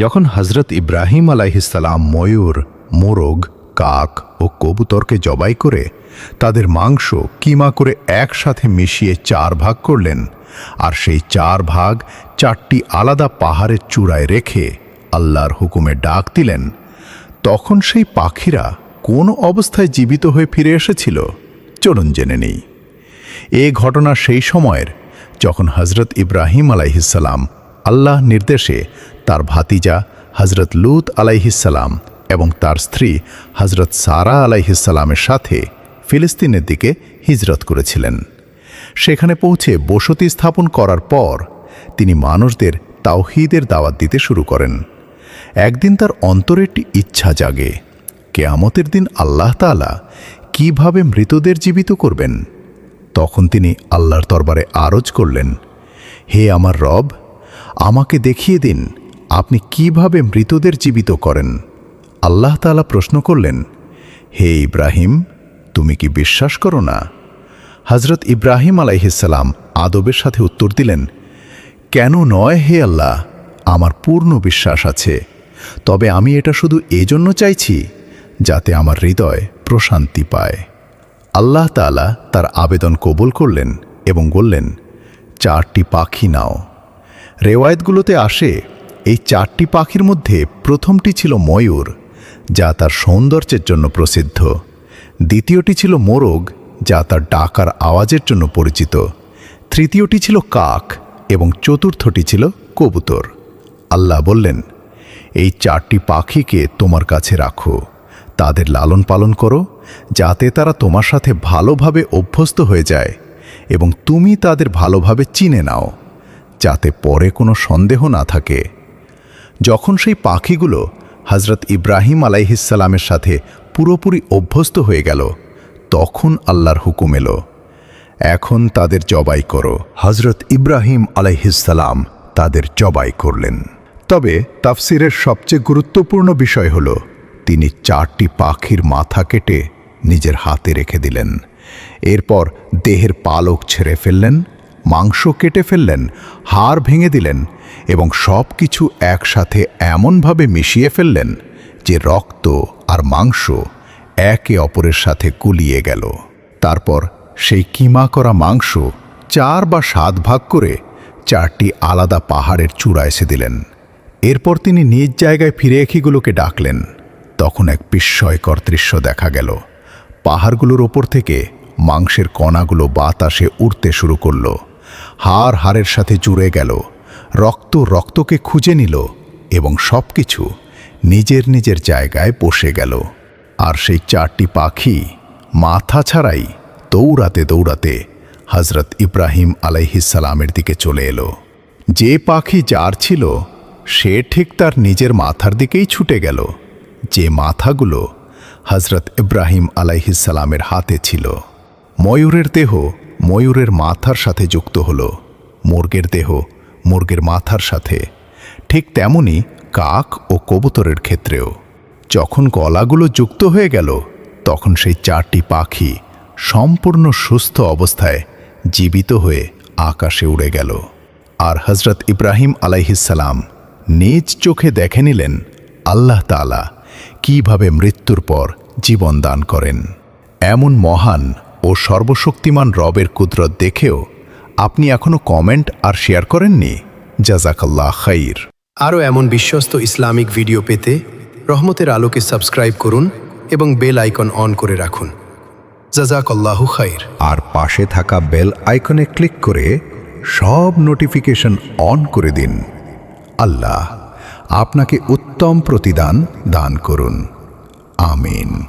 যখন হজরত ইব্রাহিম আলাইহিসাল্লাম ময়ূর, মোরগ, কাক ও কবুতরকে জবাই করে তাদের মাংস কিমা করে একসাথে মিশিয়ে চার ভাগ করলেন, আর সেই চার ভাগ চারটি আলাদা পাহাড়ের চূড়ায় রেখে আল্লাহর হুকুমে ডাক দিলেন। তখন সেই পাখিরা কোন অবস্থায় জীবিত হয়ে ফিরে এসেছিল চলুন জেনে নেই। এ ঘটনা সেই সময়ের যখন হজরত ইব্রাহিম আলাইহিসাল্লাম আল্লাহ নির্দেশে তার ভাতিজা হজরত লুত আলাইহিসাল্লাম এবং তার স্ত্রী হজরত সারা আলাইহিসাল্লামের সাথে ফিলিস্তিনের দিকে হিজরত করেছিলেন। সেখানে পৌঁছে বসতি স্থাপন করার পর তিনি মানুষদের তাওহিদের দাওয়াত দিতে শুরু করেন। একদিন তার অন্তরে একটি ইচ্ছা জাগে, কেয়ামতের দিন আল্লাহ তাআলা কীভাবে মৃতদের জীবিত করবেন? তখন তিনি আল্লাহর দরবারে আরজ করলেন, হে আমার রব, আমাকে দেখিয়ে দিন আপনি কীভাবে মৃতদের জীবিত করেন? আল্লাহ তাআলা প্রশ্ন করলেন, হে ইব্রাহিম, তুমি কি বিশ্বাস করো না? হজরত ইব্রাহিম আলাইহিসাল্লাম আদবের সাথে উত্তর দিলেন, কেন নয় হে আল্লাহ, আমার পূর্ণ বিশ্বাস আছে। তবে আমি এটা শুধু এজন্য চাইছি যাতে আমার হৃদয় প্রশান্তি পায়। আল্লাহ তাআলা তার আবেদন কবুল করলেন এবং বললেন, চারটি পাখি নাও। রেওয়ায়তগুলোতে আসে এই চারটি পাখির মধ্যে প্রথমটি ছিল ময়ূর, যা তার সৌন্দর্যের জন্য প্রসিদ্ধ। দ্বিতীয়টি ছিল মোরগ, যা তার ডাকার আওয়াজের জন্য পরিচিত। তৃতীয়টি ছিল কাক এবং চতুর্থটি ছিল কবুতর। আল্লাহ বললেন, এই চারটি পাখিকে তোমার কাছে রাখো। তাদের লালন পালন করো, যাতে তারা তোমার সাথে ভালোভাবে অভ্যস্ত হয়ে যায় এবং তুমি তাদের ভালোভাবে চিনে নাও, যাতে পরে কোনো সন্দেহ না থাকে। যখন সেই পাখিগুলো হজরত ইব্রাহিম আলাইহিসালামের সাথে পুরোপুরি অভ্যস্ত হয়ে গেল, তখন আল্লাহর হুকুম এলো, এখন তাদের জবাই করো। হজরত ইব্রাহিম আলাইহিসালাম তাদের জবাই করলেন। তবে তাফসিরের সবচেয়ে গুরুত্বপূর্ণ বিষয় হল, তিনি চারটি পাখির মাথা কেটে নিজের হাতে রেখে দিলেন। এরপর দেহের পালক ছেড়ে ফেললেন মাংস কেটে ফেললেন, হাড় ভেঙে দিলেন এবং সব কিছু একসাথে এমনভাবে মিশিয়ে ফেললেন যে রক্ত আর মাংস একে অপরের সাথে কুলিয়ে গেল। তারপর সেই কিমা করা মাংস চার বা সাত ভাগ করে চারটি আলাদা পাহাড়ের চূড়া এসে দিলেন। এরপর তিনি নিজ জায়গায় ফিরে এখিগুলোকে ডাকলেন। তখন এক বিস্ময়কর দৃশ্য দেখা গেল। পাহাড়গুলোর ওপর থেকে মাংসের কণাগুলো বাতাসে উড়তে শুরু করল। হাড় হারের সাথে জুড়ে গেল, রক্ত রক্তকে খুঁজে নিল এবং সব কিছু নিজের নিজের জায়গায় বসে গেল। আর সেই চারটি পাখি মাথা ছাড়াই দৌড়াতে দৌড়াতে হজরত ইব্রাহিম আলাইহিসালামের দিকে চলে এলো। যে পাখি যার ছিল, সে ঠিক তার নিজের মাথার দিকেই ছুটে গেল, যে মাথাগুলো হজরত ইব্রাহিম আলাইহিসালামের হাতে ছিল। ময়ূরের দেহ ময়ূরের মাথার সাথে যুক্ত হল। মুরগের দেহ মুরগের মাথার সাথে। ঠিক তেমনি কাক ও কবুতরের ক্ষেত্রেও। যখন গলাগুলো যুক্ত হয়ে গেল, তখন সেই চারটি পাখি সম্পূর্ণ সুস্থ অবস্থায় জীবিত হয়ে আকাশে উড়ে গেল। আর হজরত ইব্রাহিম আলাইহিসাল্লাম নিজ চোখে দেখে নিলেন আল্লাহ তালা কীভাবে মৃত্যুর পর জীবন দান করেন। এমন মহান ও সর্বশক্তিমান রবের কুদরত দেখেও আপনি এখনও কমেন্ট আর শেয়ার করেননি। জাজাকাল্লাহ খাইর। আরও এমন বিশ্বস্ত ইসলামিক ভিডিও পেতে রহমতের আলোকে সাবস্ক্রাইব করুন এবং বেল আইকন অন করে রাখুন। জাজাকল্লাহু খাইর। আর পাশে থাকা বেল আইকনে ক্লিক করে সব নোটিফিকেশন অন করে দিন। আল্লাহ আপনাকে উত্তম প্রতিদান দান করুন। আমিন।